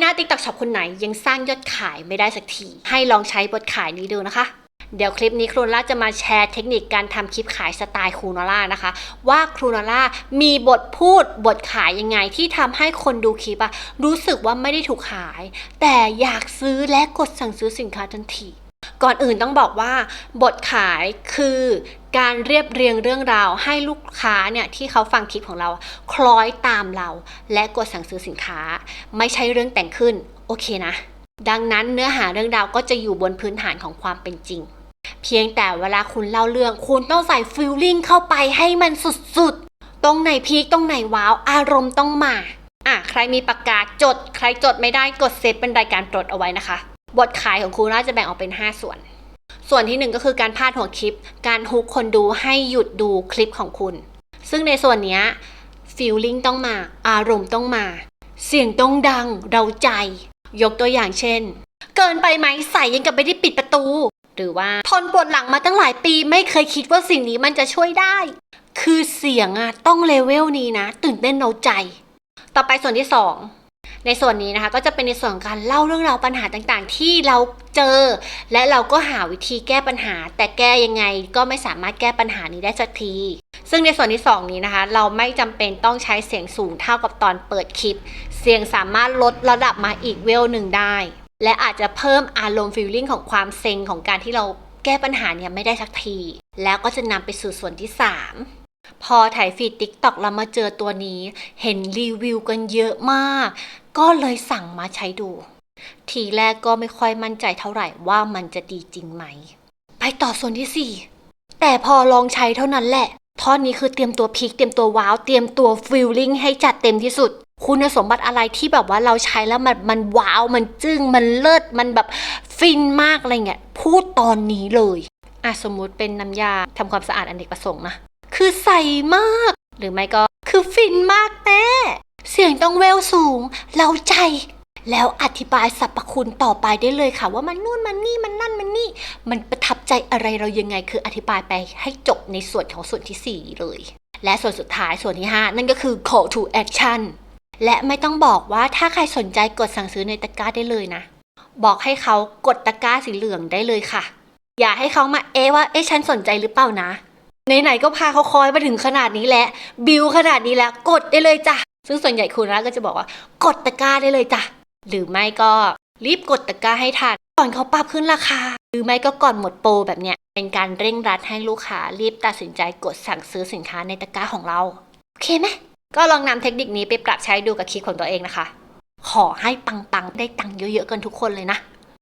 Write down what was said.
หน้า TikTok Shop คนไหนยังสร้างยอดขายไม่ได้สักที ให้ลองใช้บทขายนี้ดูนะคะ เดี๋ยวคลิปนี้ครูนล่าจะมาแชร์เทคนิคการทำคลิปขายสไตล์ครูนล่านะคะ ว่าครูนล่ามีบทพูดบทขายยังไงที่ทำให้คนดูคลิปอะรู้สึกว่าไม่ได้ถูกขาย แต่อยากซื้อและกดสั่งซื้อสินค้าทันที ก่อนอื่นต้องบอกว่าบทขายคือการเรียบเรียงเรื่องราวให้ลูกค้าเนี่ยที่เขาฟังคลิปของเราคล้อยตามเรา และกดสั่งซื้อสินค้า ไม่ใช่เรื่องแต่งขึ้น โอเคนะ ดังนั้นเนื้อหาเรื่องราวก็จะอยู่บนพื้นฐานของความเป็นจริง เพียงแต่เวลาคุณเล่าเรื่อง คุณต้องใส่ฟิลลิ่งเข้าไปให้มันสุดๆ ตรงไหนพีคตรงไหนว้าว อารมณ์ต้องมาอะใครมีปากกาจด ใครจดไม่ได้กดเซฟเป็นรายการจดเอาไว้นะคะ บทขายของครูน่าจะแบ่งออกเป็น 5 ส่วน ส่วนที่หนึ่งก็คือการพาดหัวคลิป การฮุกคนดูให้หยุดดูคลิปของคุณ ซึ่งในส่วนนี้ฟีลลิ่งต้องมา อารมณ์ต้องมา เสียงต้องดัง เราใจ ยกตัวอย่างเช่น เกินไปไหมใส่ยังกับไม่ได้ปิดประตู หรือว่าทนปวดหลังมาตั้งหลายปีไม่เคยคิดว่าสิ่งนี้มันจะช่วยได้ คือเสียงอะต้องเลเวลนี้นะ ตื่นเต้นเราใจ ต่อไปส่วนที่สอง ในส่วนนี้นะคะก็จะเป็นในส่วนของการเล่าเรื่องราวปัญหาต่างๆ ที่เราเจอ และเราก็หาวิธีแก้ปัญหา แต่แก้ยังไงก็ไม่สามารถแก้ปัญหานี้ได้สักทีซึ่งในส่วนที่สองนี้นะคะ เราไม่จำเป็นต้องใช้เสียงสูงเท่ากับตอนเปิดคลิป เสียงสามารถลดระดับมาอีกเวลหนึ่งได้ และอาจจะเพิ่มอารมณ์ฟีลลิ่งของความเซ็งของการที่เราแก้ปัญหาเนี่ยไม่ได้สักที แล้วก็จะนำไปสู่ส่วนที่สาม พอถ่ายฟีดติ๊กต็อกแล้วมาเจอตัวนี้ เห็นรีวิวกันเยอะมาก ก็เลยสั่งมาใช้ดู ทีแรกก็ไม่ค่อยมั่นใจเท่าไหร่ว่ามันจะดีจริงไหม ไปต่อส่วนที่ 4 แต่พอลองใช้เท่านั้นแหละ ท่อนนี้คือเตรียมตัวพีคเตรียมตัวว้าว เตรียมตัวฟิลลิ่งให้จัดเต็มที่สุด คุณสมบัติอะไรที่แบบว่าเราใช้แล้วมันมันว้าวมันจึ้งมันเลิศมันแบบฟินมากอะไรเงี้ยพูดตอนนี้เลยอะสมมุติเป็นน้ำยาทำความสะอาดอเนกประสงค์นะ คือใสมาก หรือไม่ก็คือฟินมากแน่เสียงต้องเวลสูงเราใจ แล้วอธิบายสรรพคุณต่อไปได้เลยค่ะ ว่ามันนู่นมันนี่มันนั่นมันนี่ มันประทับใจอะไรเรายังไงคืออธิบายไปให้จบในส่วนของส่วนทีสี่ 4 เลย และส่วนสุดท้ายส่วนที่ 5 นั่นก็คือ call to action และไม่ต้องบอกว่าถ้าใครสนใจกดสั่งซื้อในตะกร้าได้เลยนะ บอกให้เขากดตะกร้าสีเหลืองได้เลยค่ะ อย่าให้เขามาเอว่าเอ๊ะฉันสนใจหรือเปล่านะ ไหนๆก็พาเขาคอยมาถึงขนาดนี้แล้วบิวขนาดนี้แล้ว กดได้เลยจ้ะ ซึ่งส่วนใหญ่คุณรักก็จะบอกว่ากดตะกร้าได้เลยจ้ะ หรือไม่ก็รีบกดตะกร้าให้ทันก่อนเขาปรับขึ้นราคา หรือไม่ก็ก่อนหมดโปรแบบเนี้ย เป็นการเร่งรัดให้ลูกค้ารีบตัดสินใจกดสั่งซื้อสินค้าในตะกร้าของเรา โอเคไหมก็ลองนำเทคนิคนี้ไปปรับใช้ดูกับคลิปของตัวเองนะคะ ขอให้ปังๆ ได้ตังค์เยอะๆกันทุกคนเลยนะ